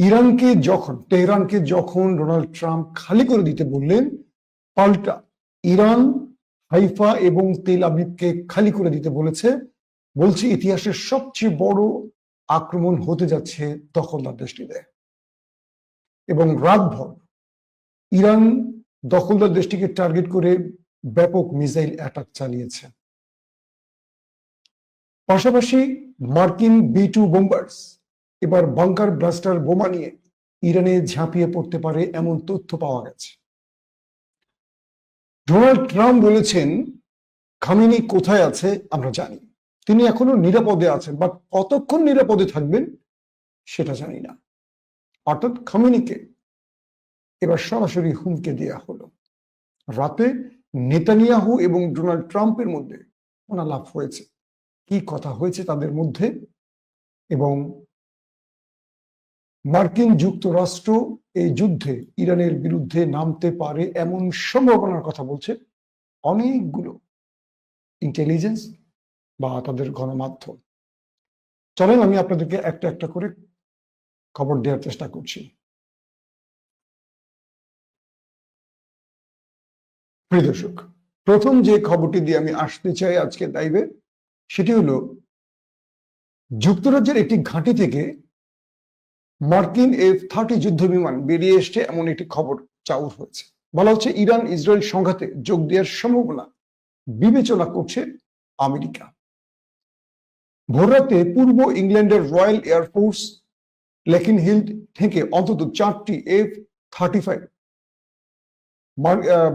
ইরানকে যখন, তেহরানকে যখন ডোনাল্ড ট্রাম্প খালি করে দিতে বললেন, পাল্টা ইরান, হাইফা এবং তেল আবিবকে খালি করে দিতে বলেছে, বলছে ইতিহাসের সবচেয়ে বড় আক্রমণ হতে যাচ্ছে দখলদার দেশটিতে। এবং রাতভর ইরান দখলদার দেশটিকে টার্গেট করে ব্যাপক মিসাইল অ্যাটাক চালিয়েছে। পাশাপাশি মার্কিন বি টু বোম্বার্স এবার বাংকার ব্লাস্টার বোমা নিয়ে ইরানে ঝাঁপিয়ে পড়তে পারে এমন তথ্য পাওয়া গেছে। ডোনাল্ড ট্রাম্প বলেছেন, খামিনি কোথায় আছে আমরা জানি। তিনি এখনও নিরাপদে আছেন, বাট কতক্ষণ নিরাপদে থাকবেন সেটা জানি না। অর্থাৎ খামিনিকে এবার সরাসরি হুমকে দেওয়া হলো। রাতে নেতানিয়াহু এবং ডোনাল্ড ট্রাম্পের মধ্যে লাভ হয়েছে। কি কথা হয়েছে তাদের মধ্যে এবং মার্কিন যুক্তরাষ্ট্র এই যুদ্ধে ইরানের বিরুদ্ধে নামতে পারে এমন সম্ভাবনার কথা বলছে অনেকগুলো ইন্টেলিজেন্স বা তাদের গণমাধ্যম। চলেন আমি আপনাদেরকে একটা একটা করে খবর দেওয়ার চেষ্টা করছি। প্রিয় দর্শক, প্রথম যে খবরটি দিয়ে আমি আসতে চাই আজকে লাইভে, সেটি হলো, যুক্তরাজ্যের একটি ঘাঁটি থেকে মার্কিন এফ থার্টি যুদ্ধ বিমান বেরিয়ে এসছে এমন একটি খবর চাউর হয়েছে। বলা হচ্ছে, ইরান ইসরায়েল সংঘাতে যোগ দেওয়ার সম্ভাবনা বিবেচনা করছে আমেরিকা। ভোররাতে পূর্ব ইংল্যান্ডের রয়্যাল এয়ারফোর্স লেকিন হিল থেকে অন্তত চারটি এফ থার্টি ফাইভ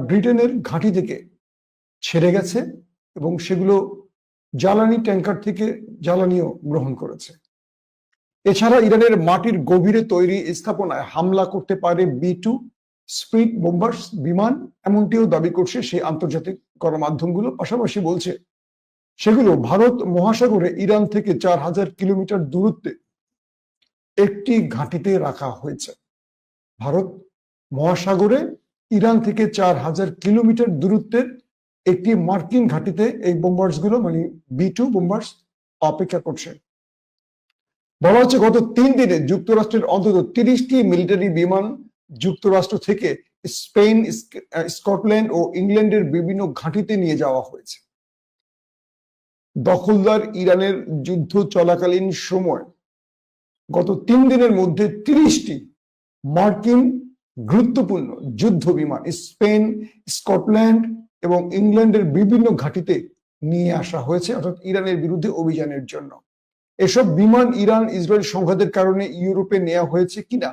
ব্রিটেনের ঘাঁটি থেকে ছেড়ে গেছে এবং সেগুলো জ্বালানি ট্যাঙ্কার থেকে জ্বালানিও গ্রহণ করেছে। এছাড়া ইরানের মাটির গভীরে তৈরি স্থাপনায় হামলা করতে পারে বি টু স্পিড বোম্বার্স বিমান, এমনটিও দাবি করছে সেই আন্তর্জাতিক গণমাধ্যমগুলো। পাশাপাশি বলছে, সেগুলো ভারত মহাসাগরে ইরান থেকে চার হাজার কিলোমিটার দূরত্বে একটি ঘাঁটিতে রাখা হয়েছে। ভারত মহাসাগরে ইরান থেকে চার হাজার কিলোমিটার দূরত্বের একটি মার্কিন ঘাঁটিতে এই বোম্বার্সগুলো মানে বি টু বোম্বার্স, অপেক্ষা করছে। বলা হচ্ছে গত তিন দিনে যুক্তরাষ্ট্রের অন্তত তিরিশটি মিলিটারি বিমান যুক্তরাষ্ট্র থেকে স্পেন স্কটল্যান্ড ও ইংল্যান্ডের বিভিন্ন ঘাঁটিতে নিয়ে যাওয়া হয়েছে। দখলদার ইরানের যুদ্ধ চলাকালীন সময় গত তিন দিনের মধ্যে তিরিশটি মার্কিন গুরুত্বপূর্ণ যুদ্ধ বিমান স্পেন, স্কটল্যান্ড এবং ইংল্যান্ডের বিভিন্ন ঘাঁটিতে নিয়ে আসা হয়েছে, অর্থাৎ ইরানের বিরুদ্ধে অভিযানের জন্য। এসব বিমান ইরান ইসরায়েল সংঘাতের কারণে ইউরোপে নেওয়া হয়েছে কিনা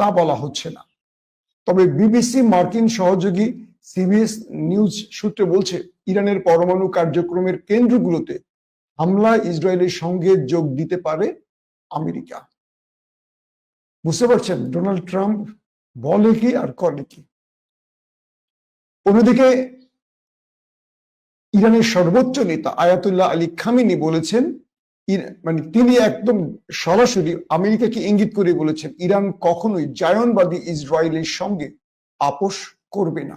তা বলা হচ্ছে না। তবে বিবিসি মার্কিন সহযোগী সিবিএস নিউজ সূত্রে বলছে, ইরানের পরমাণু কার্যক্রমের কেন্দ্রগুলোতে হামলা ইসরায়েলের সঙ্গে যোগ দিতে পারে আমেরিকা। বুঝতে পারছেন? ডোনাল্ড ট্রাম্প বলে কি আর করে কি? অন্যদিকে, ইরানের সর্বোচ্চ নেতা আয়াতুল্লাহ আলী খামিনি বলেছেন মানে তিনি একদম সরাসরি আমেরিকাকে ইঙ্গিত করে বলেছেন, ইরান কখনোই জায়নবাদী ইসরায়েলের সঙ্গে আপোষ করবে না।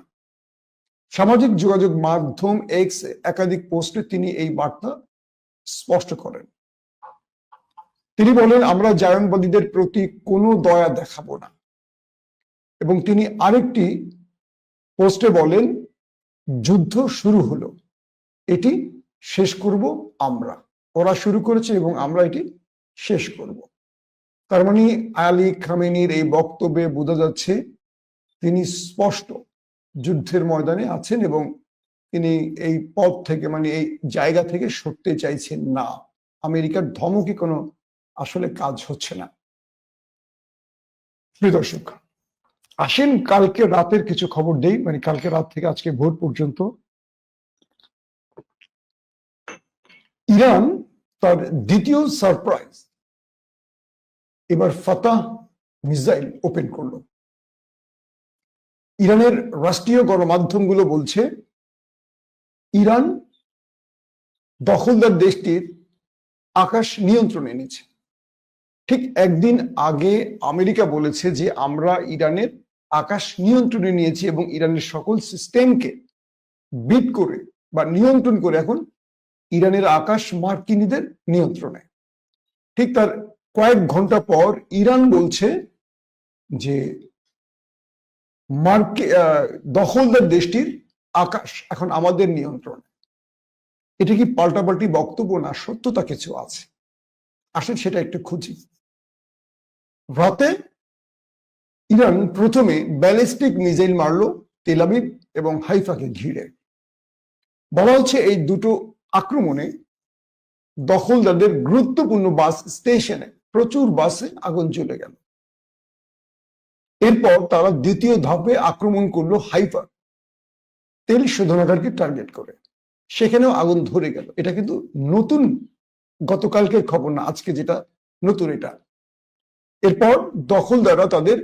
সামাজিক যোগাযোগ মাধ্যম এক্স একাধিক পোস্টে তিনি এই বার্তা স্পষ্ট করেন। তিনি বলেন, আমরা জায়নবাদীদের প্রতি কোনো দয়া দেখাবো না। এবং তিনি আরেকটি পোস্টে বলেন, যুদ্ধ শুরু হলো, এটি শেষ করব আমরা। ওরা শুরু করেছে এবং আমরা এটি শেষ করব। তার মানে আলী খামেনির এই বক্তব্যে বোঝা যাচ্ছে তিনি স্পষ্ট যুদ্ধের ময়দানে আছেন এবং তিনি এই পথ থেকে মানে এই জায়গা থেকে সরতে চাইছেন না। আমেরিকার ধমকে কোনো আসলে কাজ হচ্ছে না। প্রিয় দর্শক, আসেন, কালকে রাতের কিছু খবর দেই। মানে কালকে রাত থেকে আজকে ভোর পর্যন্ত ইরান তার দ্বিতীয় সারপ্রাইজ এবার ফাতাহ মিসাইল ওপেন করল। ইরানের রাষ্ট্রীয় গণমাধ্যমগুলো বলছে, ইরান দখলদার দেশটির আকাশ নিয়ন্ত্রণে এনেছে। ঠিক একদিন আগে আমেরিকা বলেছে যে আমরা ইরানের আকাশ নিয়ন্ত্রণে নিয়েছি এবং ইরানের সকল সিস্টেমকে বিট করে বা নিয়ন্ত্রণ করে এখন ইরানের আকাশ মার্কিনীদের নিয়ন্ত্রণে। ঠিক তার কয়েক ঘণ্টা পর ইরান বলছে যে মার্কে দখলদার দেশটির আকাশ এখন আমাদের নিয়ন্ত্রণে। এটা কি পাল্টাপাল্টি বক্তব্য না? সত্যতা কিছু আছে। আসেন সেটা একটু খুঁজি। রাতে ইরান প্রথমে ব্যালিস্টিক মিসাইল মারলো তেলাবিব এবং হাইফাকে ঘিরে। বলা হচ্ছে এই দুটো আক্রমণে দখলদারদের গুরুত্বপূর্ণ বাস স্টেশনে প্রচুর বাসে আগুন চলে গেল। এরপর তারা দ্বিতীয় ধাপে আক্রমণ করল হাইফার। তেল শোধনাগারকে টার্গেট করে। সেখানেও আগুন ধরে গেল। এটা কিন্তু নতুন গতকালকের খবর না, আজকে যেটা নতুন এটা। এরপর দখলদাররা তাদের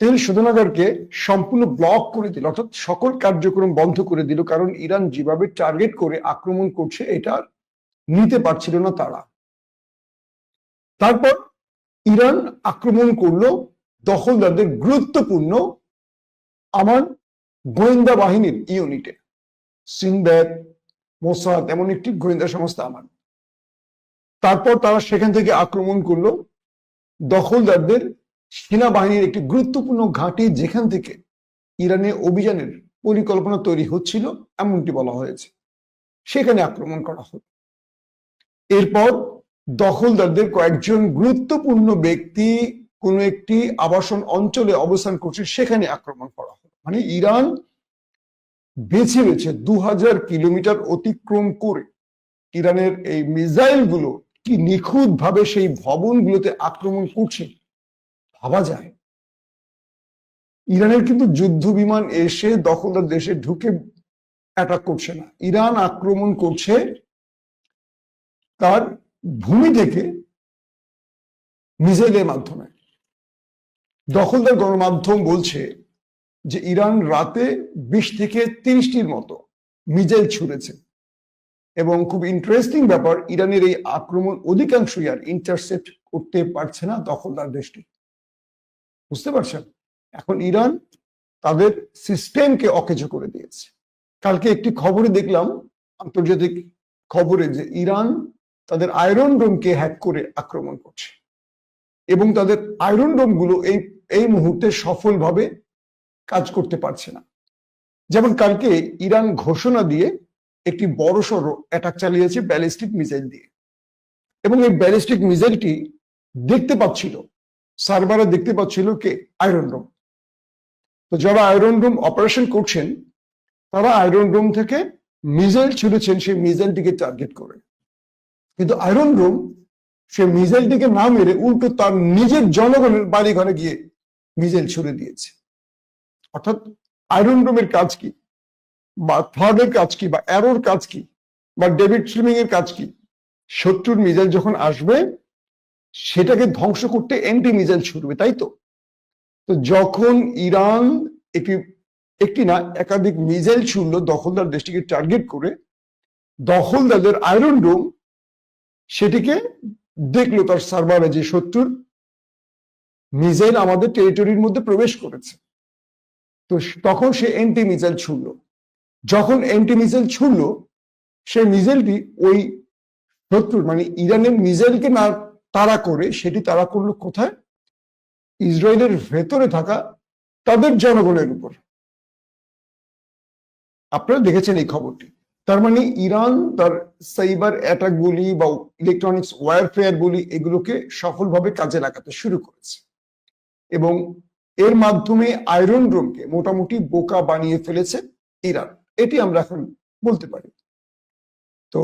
তেল শোধনাগারকে সম্পূর্ণ ব্লক করে দিল, অর্থাৎ সকল কার্যক্রম বন্ধ করে দিল, কারণ ইরান যেভাবে টার্গেট করে আক্রমণ করছে, এটা নিতে পারছিল না তারা। তারপর ইরান আক্রমণ করল দখলদারদের গুরুত্বপূর্ণ আমার গোয়েন্দা বাহিনীর ইউনিটে সিনব্যাদ মোসাদ, এমন একটি গোয়েন্দা সংস্থা আমার তারপর তারা সেখান থেকে আক্রমণ করল দখলদারদের সেনাবাহিনীর একটি গুরুত্বপূর্ণ ঘাঁটি যেখান থেকে ইরানে অভিযানের পরিকল্পনা তৈরি হচ্ছিল, এমনটি বলা হয়েছে। সেখানে আক্রমণ করা হল। এরপর দখলদারদের কয়েকজন গুরুত্বপূর্ণ ব্যক্তি কোন একটি আবাসন অঞ্চলে অবস্থান করছে, সেখানে আক্রমণ করা হলো। মানে ইরান বেছে বেছে দু হাজার কিলোমিটার অতিক্রম করে ইরানের এই মিসাইলগুলো কি নিখুঁত ভাবে সেই ভবনগুলোতে আক্রমণ করছে ভাবা যায়। ইরানের কিন্তু যুদ্ধ বিমান এসে দখলদার দেশে ঢুকে অ্যাটাক করছে না। ইরান আক্রমণ করছে, তার ভূমি থেকে মিসাইলের মাধ্যমে। দখলদার গণমাধ্যম বলছে যে ইরান রাতে বিশ থেকে তিরিশটির মতো মিসাইল ছুড়েছে। এবং খুব ইন্টারেস্টিং ব্যাপার, ইরানের এই আক্রমণ অধিকাংশই আর ইন্টারসেপ্ট করতে পারছে না দখলদার দেশটি। বুঝতে পারছেন? এখন ইরান তাদের সিস্টেমকে অকেজো করে দিয়েছে। কালকে একটি খবরে দেখলাম, আন্তর্জাতিক খবরে যে ইরান তাদের আয়রন ডোমকে হ্যাক করে আক্রমণ করছে এবং তাদের আয়রন ডোমগুলো এই এই মুহূর্তে সফলভাবে কাজ করতে পারছে না। যেমন কালকে ইরান ঘোষণা দিয়ে একটি বড়সড় অ্যাটাক চালিয়েছে ব্যালিস্টিক মিসাইল দিয়ে এবং এই ব্যালিস্টিক মিসাইলটি দেখতে পাচ্ছিল সার্ভারে দেখতে পাচ্ছিল কে? আয়রন রুম তো যারা আয়রন রুম অপারেশন করছেন, তারা আয়রন রুম থেকে মিসাইল ছুড়েছেন, সেই মিসাইলটিকে টার্গেট করে। কিন্তু আয়রন রুম সে মিজাইলটিকে না মেরে উল্টো তার নিজের জনগণের বাড়ি ঘরে গিয়ে মিসাইল ছুড়ে দিয়েছে। অর্থাৎ আয়রন ডোমের কাজ কি? বা থার্ডের কাজ কি? বা অ্যারোর কাজ কি? বা ডেভিড স্লিমিং এর কাজ কি? শত্রুর মিসাইল যখন আসবে সেটাকে ধ্বংস করতে এন্টি মিসাইল ছুটবে তাই তো? তো যখন ইরান একটি একটি না, একাধিক মিসাইল ছুড়লো দখলদার দেশটিকে টার্গেট করে, দখলদারদের আয়রন ডোম সেটিকে দেখল তার সার্ভারে যে শত্রুর মিসাইল আমাদের টেরিটরির মধ্যে প্রবেশ করেছে। তো তখন সে এন্টি মিসাইল ছুড়লো। যখন এন্টি মিসাইল ছুড়লো সেই মিসাইলটি ওই শত্রুর মানে ইরানের মিসাইলকে না তাড়া করে সেটি তারা করল কোথায়? ইসরায়েলের ভেতরে থাকা তাদের জনগণের উপর। আপনারা দেখেছেন এই খবরটি। তার মানে ইরান তার সাইবার অ্যাটাক বলি বা ইলেকট্রনিক্স ওয়ারফেয়ার বলি এগুলোকে সফলভাবে কাজে লাগাতে শুরু করেছে। এবং এর মাধ্যমে আয়রন ড্রোমকে মোটামুটি বোকা বানিয়ে ফেলেছে ইরান। এটি আমরা এখন বলতে পারি। তো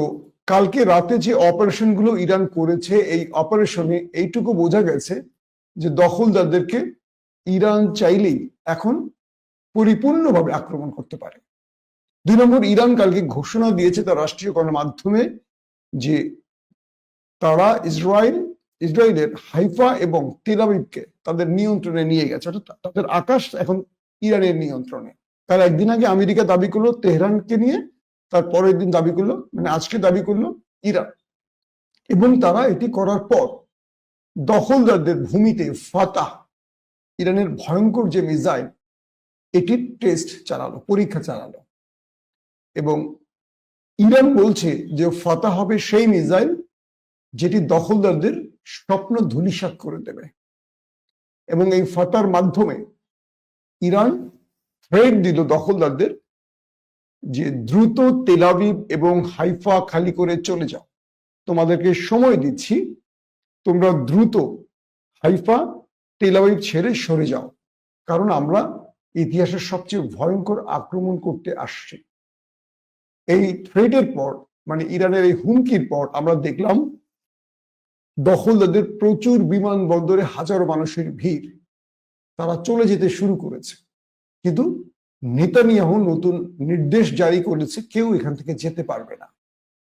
কালকে রাতে যে অপারেশনগুলো ইরান করেছে, এই অপারেশনে এইটুকু বোঝা গেছে যে দখলদারদেরকে ইরান চাইলেই এখন পরিপূর্ণভাবে আক্রমণ করতে পারে। দুই নম্বর, ইরান কালকে ঘোষণা দিয়েছে তার রাষ্ট্রীয় মাধ্যমে যে তারা ইসরায়েল, ইসরায়েলের হাইফা এবং তেলাবিবকে তাদের নিয়ন্ত্রণে নিয়ে গেছে। অর্থাৎ তাদের আকাশ এখন ইরানের নিয়ন্ত্রণে। তার একদিন আগে আমেরিকা দাবি করল তেহরানকে নিয়ে তার পরের দিন দাবি করল মানে আজকে দাবি করল ইরান। এবং তারা এটি করার পর দখলদারদের ভূমিতে ফাতা ইরানের ভয়ঙ্কর যে মিসাইল, এটির টেস্ট চালালো, পরীক্ষা চালালো। এবং ইরান বলছে যে ফাতা হবে সেই মিসাইল যেটি দখলদারদের স্বপ্ন ধূলিসাৎ করে দেবে। এবং এই ফাতার মাধ্যমে ইরান থ্রেড দিল দখলদারদের যে দ্রুত তেলাবিব এবং হাইফা খালি করে চলে যাও। তোমাদেরকে সময় দিচ্ছি। তোমরা দ্রুত হাইফা, তেলাবিব ছেড়ে সরে যাও। কারণ আমরা ইতিহাসের সবচেয়ে ভয়ঙ্কর আক্রমণ করতে আসছি। এই থ্রেটের পর মানে ইরানের এই হুমকির পর আমরা দেখলাম, দখলদারদের প্রচুর বিমানবন্দরে হাজারো মানুষের ভিড়। তারা চলে যেতে শুরু করেছে। কিন্তু নেতানিয়াহু নতুন নির্দেশ জারি করেছে, কেউ এখান থেকে যেতে পারবে না।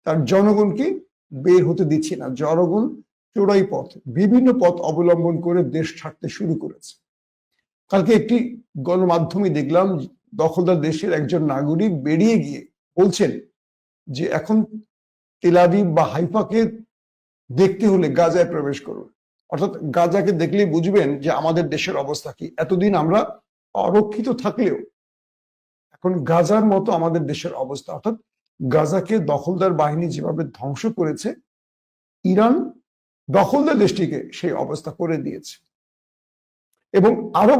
তার জনগণকে বের হতে দিচ্ছে না। জনগণ চোরাই পথ, বিভিন্ন পথ অবলম্বন করে দেশ ছাড়তে শুরু করেছে। কালকে একটি গণমাধ্যমে দেখলাম, দখলদার দেশের একজন নাগরিক বেরিয়ে গিয়ে বলছেন যে, এখন তেলাবিব বা হাইফাকে দেখতে হলে গাজায় প্রবেশ করুন। অর্থাৎ গাজাকে দেখলে বুঝবেন যে, আমাদের দেশের অবস্থা কি? এতদিন আমরা অরক্ষিত থাকলেও এখন গাজার মতো আমাদের দেশের অবস্থা, অর্থাৎ গাজাকে দখলদার বাহিনী যেভাবে ধ্বংস করেছে, ইরান দখলদার দেশটিকে সেই অবস্থা করে দিয়েছে। এবং আরও